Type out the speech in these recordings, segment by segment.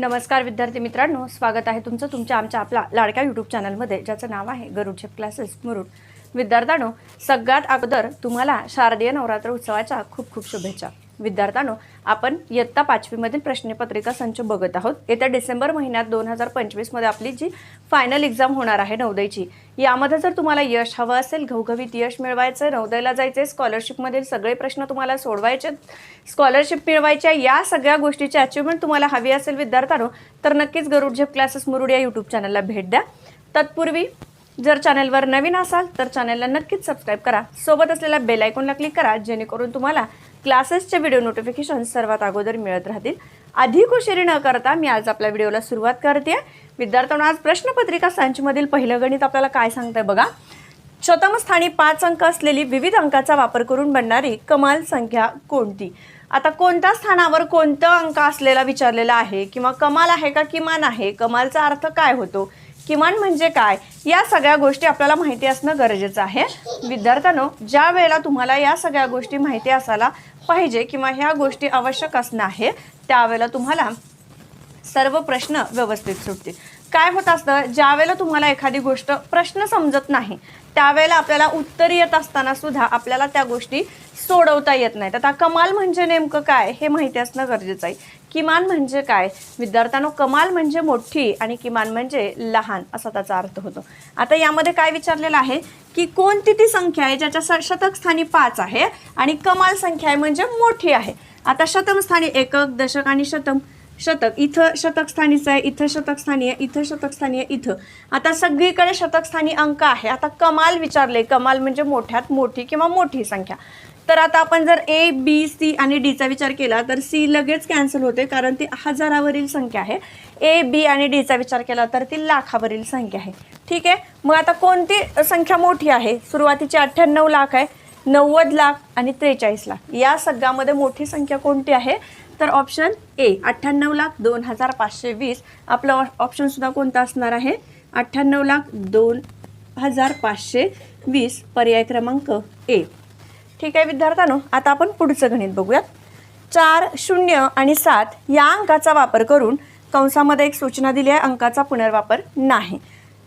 नमस्कार विद्यार्थी मित्रांनो स्वागत आहे तुमचं तुमच्या आमच्या आपला लाडक्या यूट्यूब चॅनलमध्ये ज्याचं नाव आहे गरुड झेप क्लासेस मुरुड. विद्यार्थ्यांनो सगळ्यात अगोदर तुम्हाला शारदीय नवरात्र उत्सवाच्या खूप खूप शुभेच्छा. विद्यार्थ्यांनो आपण इयत्ता पाचवीमधील प्रश्नपत्रिका संच बघत आहोत. येत्या डिसेंबर महिन्यात दोन हजार पंचवीसमध्ये आपली जी फायनल एक्झाम होणार आहे नवोदयची यामध्ये जर तुम्हाला यश हवं असेल घवघवीत यश मिळवायचं नवोदयला जायचं आहे स्कॉलरशिपमधील सगळे प्रश्न तुम्हाला सोडवायचे स्कॉलरशिप मिळवायच्या या सगळ्या गोष्टीची अचिव्हमेंट तुम्हाला हवी असेल विद्यार्थ्यांनो तर नक्कीच गरुड झेप क्लासेस मुरुड या यूट्यूब चॅनलला भेट द्या. तत्पूर्वी जर चॅनलवर नवीन असाल तर चॅनलला नक्कीच सबस्क्राईब करा. सोबत असलेल्या बेल आयकॉनला क्लिक करा जेणेकरून तुम्हाला क्लासेसचे व्हिडिओ नोटिफिकेशन सर्वात अगोदर मिळत राहतील. अधिक उशिरी न करता मी आज आपल्या व्हिडिओला सुरुवात करते. विद्यार्थ्यांना आज प्रश्नपत्रिका संचमधील पहिलं गणित आपल्याला काय सांगतंय बघा. शतमस्थानी पाच अंक असलेली विविध अंकाचा वापर करून बनणारी कमाल संख्या कोणती? आता कोणत्या स्थानावर कोणतं अंक असलेला विचारलेला आहे? किंवा कमाल आहे का किमान आहे? कमालचा अर्थ काय होतो? किमान म्हणजे काय? या सगळ्या गोष्टी आपल्याला माहिती असणं गरजेचं आहे. विद्यार्थ्यांनो ज्या वेळेला तुम्हाला या सगळ्या गोष्टी माहिती असायला पाहिजे किंवा ह्या गोष्टी आवश्यक असणं आहे त्यावेळेला तुम्हाला सर्व प्रश्न व्यवस्थित सुटतील. काय होत असतं ज्यावेळेला तुम्हाला एखादी गोष्ट प्रश्न समजत नाही त्यावेळेला आपल्याला उत्तर येत असताना सुद्धा आपल्याला त्या गोष्टी सोडवता येत नाहीत. आता कमाल म्हणजे नेमकं काय हे माहिती असणं गरजेचं आहे. किमान म्हणजे काय? विद्यार्थ्यांनो कमाल म्हणजे मोठी आणि किमान म्हणजे लहान असा त्याचा अर्थ होतो. आता यामध्ये काय विचारलेलं आहे की कोणती ती संख्या आहे ज्याच्या स- शतक स्थानी पाच आहे आणि कमाल संख्या आहे म्हणजे मोठी आहे? आता शतमस्थानी एकक दशक आणि शतम शतक. इथं शतकस्थानीचं आहे इथं शतकस्थानी आहे इथं शतकस्थानी आहे इथं. आता सगळीकडे शतकस्थानी अंक आहे. आता कमाल विचारले कमाल म्हणजे मोठ्यात मोठी किंवा मोठी संख्या. तर आता आपण जर ए बी सी आणि डीचा विचार केला तर सी लगेच कॅन्सल होते कारण ती हजारावरील संख्या आहे. ए बी आणि डीचा विचार केला तर ती लाखावरील संख्या आहे. ठीक आहे? मग आता कोणती संख्या मोठी आहे? सुरुवातीची अठ्ठ्याण्णव लाख आहे नव्वद लाख आणि त्रेचाळीस लाख. या सगळ्यामध्ये मोठी संख्या कोणती आहे? तर ऑप्शन ए अठ्ठ्याण्णव लाख दोन हजार पाचशे वीस. आपलं ऑप्शनसुद्धा कोणता असणार आहे? अठ्ठ्याण्णव लाख दोन हजार पाचशे वीस पर्याय क्रमांक ए ठीक आहे विद्यार्थ्यांनो आता आपण पुढचं गणित बघूयात. चार शून्य आणि सात या अंकाचा वापर करून कंसामध्ये एक सूचना दिली आहे अंकाचा पुनर्वापर नाही.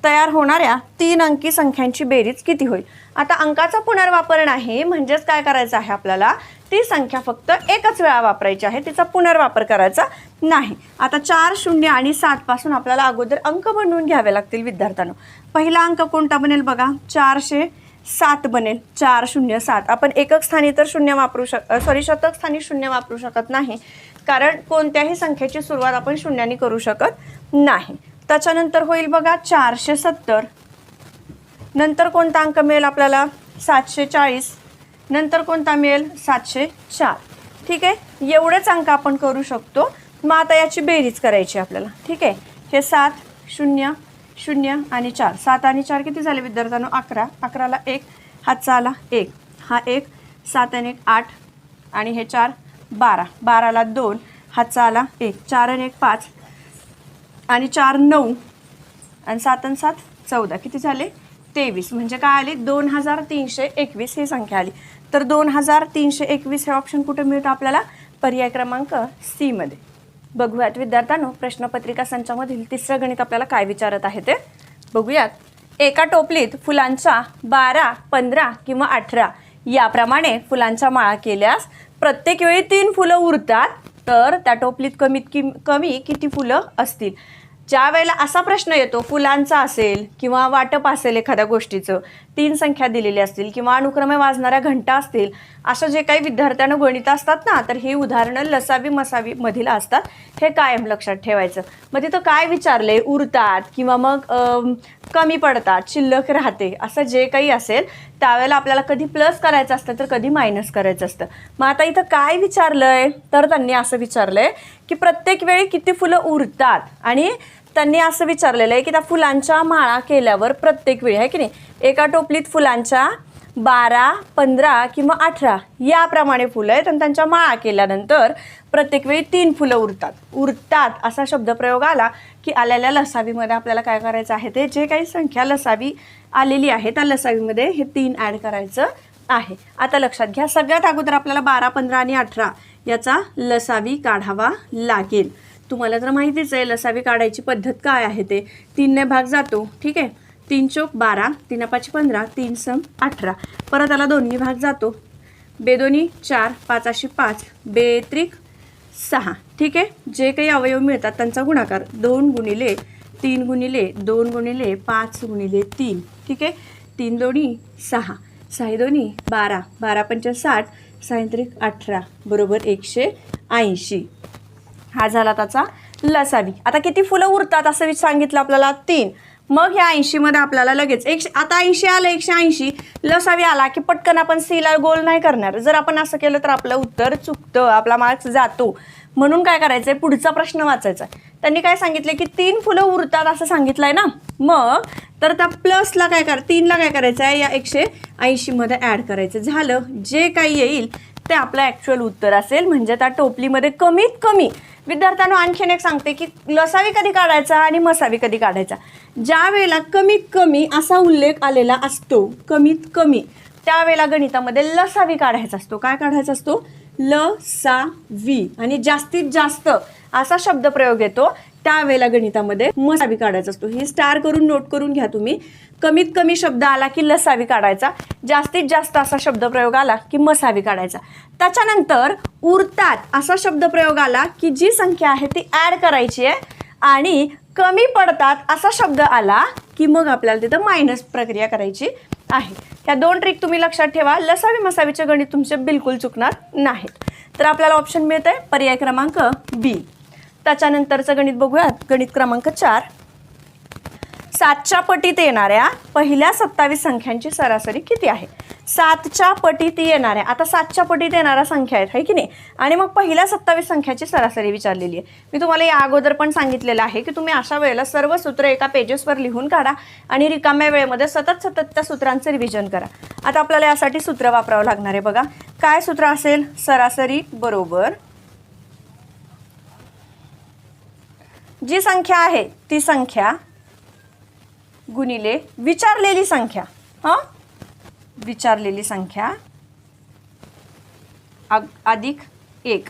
तयार होणाऱ्या तीन अंकी संख्यांची बेरीज किती होईल? आता अंकाचा पुनर्वापर नाही म्हणजेच काय करायचं आहे आपल्याला? ती संख्या फक्त एकच वेळा वापरायची आहे तिचा पुनर्वापर करायचा नाही. आता चार शून्य आणि सात पासून आपल्याला अगोदर अंक बनवून घ्यावे लागतील विद्यार्थ्यांना. पहिला अंक कोणता बनेल बघा? चारशे सात बनेल. चार शून्य सात. आपण एकक स्थानी तर शून्य वापरू शक सॉरी शतक स्थानी शून्य वापरू शकत नाही. कारण कोणत्याही संख्येची सुरुवात आपण शून्याने करू शकत नाही. त्याच्यानंतर होईल बघा चारशे सत्तर. नंतर कोणता अंक मिळेल आपल्याला? सातशे चाळीस. नंतर कोणता मिळेल? सातशे चार. ठीक आहे? एवढेच अंक आपण करू शकतो. मग आता याची बेरीज करायची आपल्याला. ठीक आहे? हे सात शून्य शून्य आणि चार. सात आणि चार किती झाले विद्यार्थ्यांनो? अकरा. अकराला एक हातचा आला एक. हा एक सात आणि एक आठ. आणि हे चार बारा. बाराला दोन हातचा आला एक. चार आणि एक पाच. आणि चार नऊ आणि सात आणि सात चौदा. किती झाले? तेवीस. म्हणजे काय आले? दोन हजार तीनशे एकवीस ही संख्या आली. तर दोन हजार तीनशे एकवीस हे ऑप्शन कुठे मिळतं आपल्याला? पर्याय क्रमांक सीमध्ये बघूयात विद्यार्थ्यांनो प्रश्नपत्रिका संचामधील तिसरं गणित आपल्याला काय विचारत आहे ते? बघूयात. एका टोपलीत फुलांच्या बारा पंधरा किंवा अठरा याप्रमाणे फुलांच्या माळा केल्यास प्रत्येक वेळी तीन फुलं उरतात तर त्या टोपलीत कमीत किम कमी किती फुलं असतील? ज्या वेळेला असा प्रश्न येतो फुलांचा असेल किंवा वाटप असेल एखाद्या गोष्टीचं तीन संख्या दिलेली असतील किंवा अनुक्रमे वाजणाऱ्या घंटा असतील असं जे काही विद्यार्थ्यांना गणित असतात ना तर ही उदाहरणं लसावी मसावी मधील असतात. हे कायम लक्षात ठेवायचं. मग तिथं काय विचारले? उरतात किंवा मग कमी पडतात शिल्लक राहते असं जे काही असेल त्यावेळेला आपल्याला कधी प्लस करायचं असतं तर कधी मायनस करायचं असतं. मग आता इथं काय विचारलं आहे तर त्यांनी असं विचारलं आहे की प्रत्येक वेळी किती फुलं उरतात आणि त्यांनी असं विचारलेलं आहे की त्या फुलांच्या माळा केल्यावर प्रत्येक वेळी आहे की नाही? एका टोपलीत फुलांच्या बारा पंधरा किंवा अठरा याप्रमाणे फुलं आहेत आणि त्यांच्या माळा केल्यानंतर प्रत्येक वेळी तीन फुलं उरतात. उरतात असा शब्दप्रयोग आला की आलेल्या लसावीमध्ये आपल्याला काय करायचं आहे ते? जे काही संख्या लसावी आलेली आहे त्या लसावीमध्ये हे तीन ॲड करायचं आहे. आता लक्षात घ्या सगळ्यात अगोदर आपल्याला बारा पंधरा आणि अठरा याचा लसावी काढावा लागेल. तुम्हाला तर माहितीच आहे लसावी काढायची पद्धत काय आहे ते. तीनने भाग जातो ठीक आहे? तीन चोक बारा तीन पाच पंधरा तीन सम अठरा. परत आला दोन्ही भाग जातो. बेदोनी चार पाचाशी पाच. बेत्रिक सहा. ठीक आहे? जे काही अवयव मिळतात त्यांचा गुणाकार. दोन गुणिले तीन गुणिले दोन गुणिले पाच गुणिले तीन. ठीक आहे? तीन दोन्ही सहा. सहा दोन्ही बारा. बारा पंच साठ सायंत्रिक अठरा. बरोबर एकशे ऐंशी. हा झाला त्याचा लसावी. आता किती फुलं उरतात असं सांगितलं आपल्याला? तीन. मग ह्या ऐंशीमध्ये आपल्याला लगेच एकशे आता ऐंशी आलं एकशे ऐंशी. लसावी आला की पटकन आपण सीला गोल नाही करणार. जर आपण असं केलं तर आपलं उत्तर चुकतं आपला मार्क्स जातो. म्हणून काय करायचंय? पुढचा प्रश्न वाचायचा त्यांनी काय सांगितलं की तीन फुलं उरतात असं सांगितलंय ना? मग तर त्या प्लसला काय कर तीनला काय करायचं आहे या एकशे ऐंशीमध्ये ॲड करायचं. झालं. जे काही येईल ते आपलं ॲक्च्युअल उत्तर असेल म्हणजे त्या टोपलीमध्ये कमीत कमी. विद्यार्थ्यांना आणखीन एक सांगते की लसावी कधी काढायचा आणि मसावी कधी काढायचा? ज्या वेळेला कमीत कमी असा उल्लेख आलेला असतो कमीत कमी त्यावेळेला गणितामध्ये लसावी काढायचा असतो. काय काढायचा असतो? ल सा वी. आणि जास्तीत जास्त असा शब्दप्रयोग येतो. त्यावेळेला गणितामध्ये मसावी काढायचा असतो. ही स्टार करून नोट करून घ्या तुम्ही. कमीत कमी शब्द आला की लसावी काढायचा. जास्तीत जास्त असा शब्दप्रयोग आला की मसावी काढायचा. त्याच्यानंतर उरतात असा शब्दप्रयोग आला की जी संख्या आहे ती ॲड करायची आहे आणि कमी पडतात असा शब्द आला की मग आपल्याला तिथं मायनस प्रक्रिया करायची आहे. ह्या दोन ट्रिक तुम्ही लक्षात ठेवा. लसावी मसावीचे गणित तुमचे बिलकुल चुकणार नाहीत. तर आपल्याला ऑप्शन मिळत आहे पर्याय क्रमांक बी त्याच्यानंतरचं गणित बघूयात. गणित क्रमांक चार. सातच्या पटीत येणाऱ्या पहिल्या सत्तावीस संख्यांची सरासरी किती आहे? सातच्या पटीत येणाऱ्या आता सातच्या पटीत येणाऱ्या संख्या आहेत है की नाही? आणि मग पहिल्या सत्तावीस संख्याची सरासरी विचारलेली आहे. मी तुम्हाला या अगोदर पण सांगितलेलं आहे की तुम्ही अशा वेळेला सर्व सूत्र एका पेजेसवर लिहून काढा आणि रिकाम्या वेळेमध्ये सतत सतत त्या सूत्रांचं रिव्हिजन करा. आता आपल्याला यासाठी सूत्र वापरावं लागणार आहे बघा. काय सूत्र असेल? सरासरी बरोबर जी संख्या आहे ती संख्या गुणिले विचारलेली संख्या. हां? विचारलेली संख्या अधिक एक.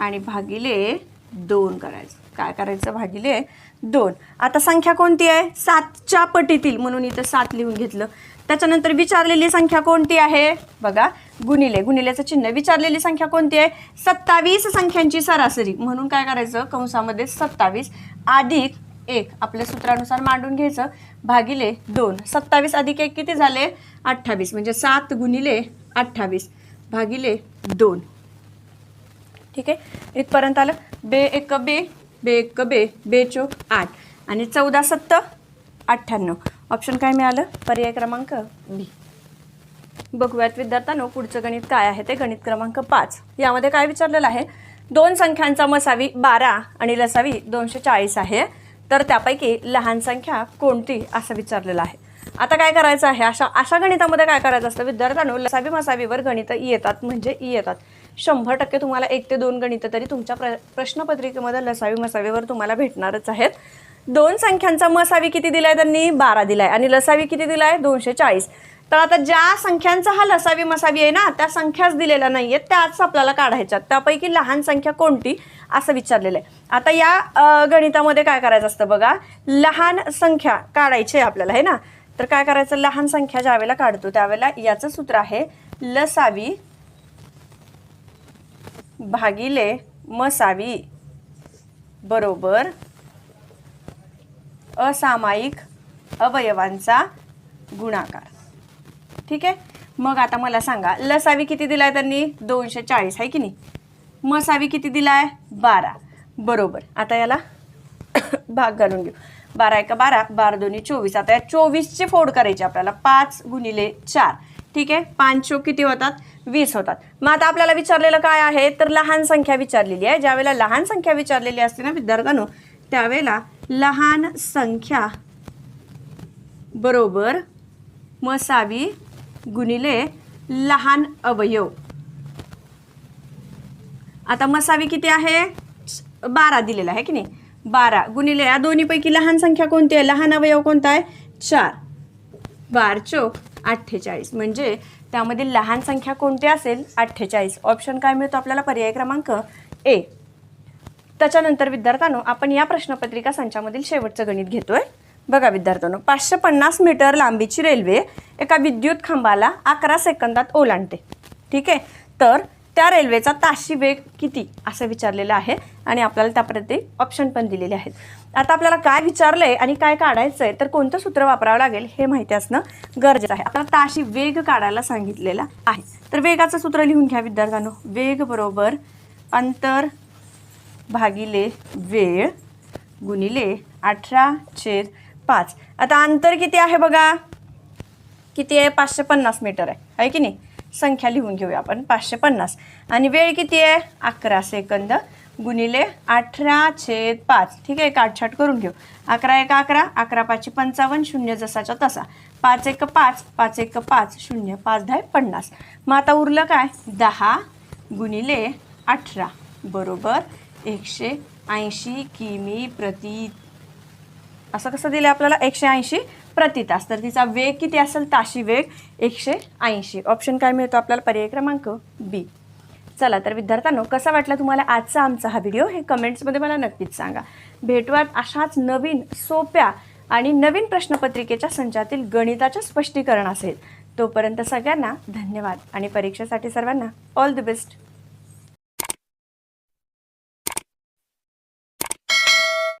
आणि भागिले दोन करायचं. काय करायचं? भागिले दोन. आता संख्या कोणती आहे? सातच्या पटीतील म्हणून इथं सात लिहून घेतलं. त्याच्यानंतर विचारलेली संख्या कोणती आहे? बघा गुणिले. गुणिलेचं चिन्ह. विचारलेली संख्या कोणती आहे? सत्तावीस संख्यांची सरासरी. म्हणून काय करायचं? कंसामध्ये सत्तावीस अधिक एक. आपल्या सूत्रानुसार मांडून घ्यायचं. भागिले दोन. सत्तावीस अधिक एक किती झाले? अठ्ठावीस. म्हणजे सात गुणिले अठ्ठावीस. भागिले दोन. ठीक आहे? इथपर्यंत आलं? बे एक बे बे एक बे बे चोक आठ. आणि चौदा सत्त अठ्ठ्याण्णव. ऑप्शन काय मिळालं? पर्याय क्रमांक बी. बघूयात विद्यार्थ्यांनो पुढचं गणित काय आहे ते गणित क्रमांक पाच. यामध्ये काय विचारलेलं आहे? दोन संख्यांचा मसावी बारा आणि लसावी दोनशे चाळीस आहे. तर त्यापैकी लहान संख्या कोणती? असं विचारलेलं आहे. आता काय करायचं आहे? अशा अशा गणितामध्ये काय करायचं असतं? विद्यार्थ्यांनो लसावी मसावीवर गणितं येतात म्हणजे येतात. शंभर टक्के तुम्हाला एक ते दोन गणितं तरी तुमच्या प्र प्रश्नपत्रिकेमध्ये लसावी मसावीवर तुम्हाला भेटणारच आहेत. दोन संख्यांचा मसावी किती दिलाय त्यांनी? बारा दिलाय. आणि लसावी किती दिलाय? दोनशे चाळीस. तर आता ज्या संख्यांचा हा लसावी मसावी आहे ना त्या संख्याच दिलेल्या नाही आहेत त्याच आपल्याला काढायच्या त्यापैकी लहान संख्या कोणती? असं विचारलेलं आहे. आता या गणितामध्ये काय करायचं असतं बघा? लहान संख्या काढायची आहे आपल्याला आहे ना? तर काय करायचं? लहान संख्या ज्यावेळेला काढतो त्यावेळेला याचं सूत्र आहे लसावी भागिले मसावी. बरोबर. असामायिक अवयवांचा गुणाकार. ठीक आहे? मग आता मला सांगा लसावी किती दिलाय त्यांनी? दोनशे चाळीस आहे की नाही? मसावी किती दिलाय? बारा. बरोबर. आता याला भाग घालून घेऊ. बारा एका बारा बारा दोन्ही चोवीस. आता या चोवीसची फोड करायची आपल्याला. पाच गुणिले चार. ठीक आहे? पाच चोक किती होतात? वीस होतात. मग आता आपल्याला विचारलेलं काय आहे? तर लहान संख्या विचारलेली आहे. ज्यावेळेला लहान संख्या विचारलेली असते ना विद्यार्थ्यांनो त्यावेळेला लहान संख्या बरोबर मसावी गुणिले लहान अवयव. आता मसावी किती आहे? बारा दिलेला आहे की नाही? बारा गुणिले या दोन्हीपैकी लहान संख्या कोणती आहे? लहान अवयव कोणता आहे? चार. बार चोक. अठ्ठेचाळीस. म्हणजे त्यामध्ये लहान संख्या कोणती असेल? अठ्ठेचाळीस. ऑप्शन काय मिळतो आपल्याला? पर्याय क्रमांक ए त्याच्यानंतर विद्यार्थ्यांनो आपण या प्रश्नपत्रिका संचामधील शेवटचं गणित घेतोय. बघा विद्यार्थ्यांनो पाचशे पन्नास मीटर लांबीची रेल्वे एका विद्युत खांबाला अकरा सेकंदात ओलांडते. ठीक आहे? तर त्या रेल्वेचा ताशी वेग किती असं विचारलेलं आहे आणि आपल्याला त्याप्रती ऑप्शन पण दिलेले आहेत. आता आपल्याला काय विचारलं आहे आणि काय काढायचं आहे तर कोणतं सूत्र वापरावं लागेल हे माहिती असणं गरजेचं आहे. आपल्याला ताशी वेग काढायला सांगितलेला आहे. तर वेगाचं सूत्र लिहून घ्या विद्यार्थ्यांनो. वेग बरोबर अंतर भागिले वेळ गुणिले अठरा छेद पाच. आता अंतर किती आहे बघा? किती आहे? पाचशे पन्नास मीटर आहे. आहे की नाही? संख्या लिहून घेऊया आपण पाचशे पन्नास. आणि वेळ किती आहे? अकरा सेकंद गुणिले अठरा छेद पाच. ठीक आहे काटछाट करून घेऊ. अकरा एक अकरा अकरा पाचशे पंचावन्न शून्य जसाच्या तसा. पाच एक पाच पाच एक पाच शून्य पाच दहा पन्नास. मग आता उरलं काय? दहा गुणिले अठरा. बरोबर एकशे ऐंशी किमी प्रति असं कसं दिलं आपल्याला? एकशे ऐंशी? प्रति तास. तर तिचा वेग किती असेल ताशी वेग एकशे ऐंशी. ऑप्शन काय मिळतो आपल्याला? पर्याय क्रमांक बी चला तर विद्यार्थ्यांनो कसा वाटला तुम्हाला आजचा आमचा हा व्हिडिओ हे कमेंट्समध्ये मला नक्कीच सांगा. भेटूयात अशाच नवीन सोप्या आणि नवीन प्रश्नपत्रिकेच्या संचातील गणिताच्या स्पष्टीकरण असेल तोपर्यंत सगळ्यांना धन्यवाद आणि परीक्षेसाठी सर्वांना ऑल द बेस्ट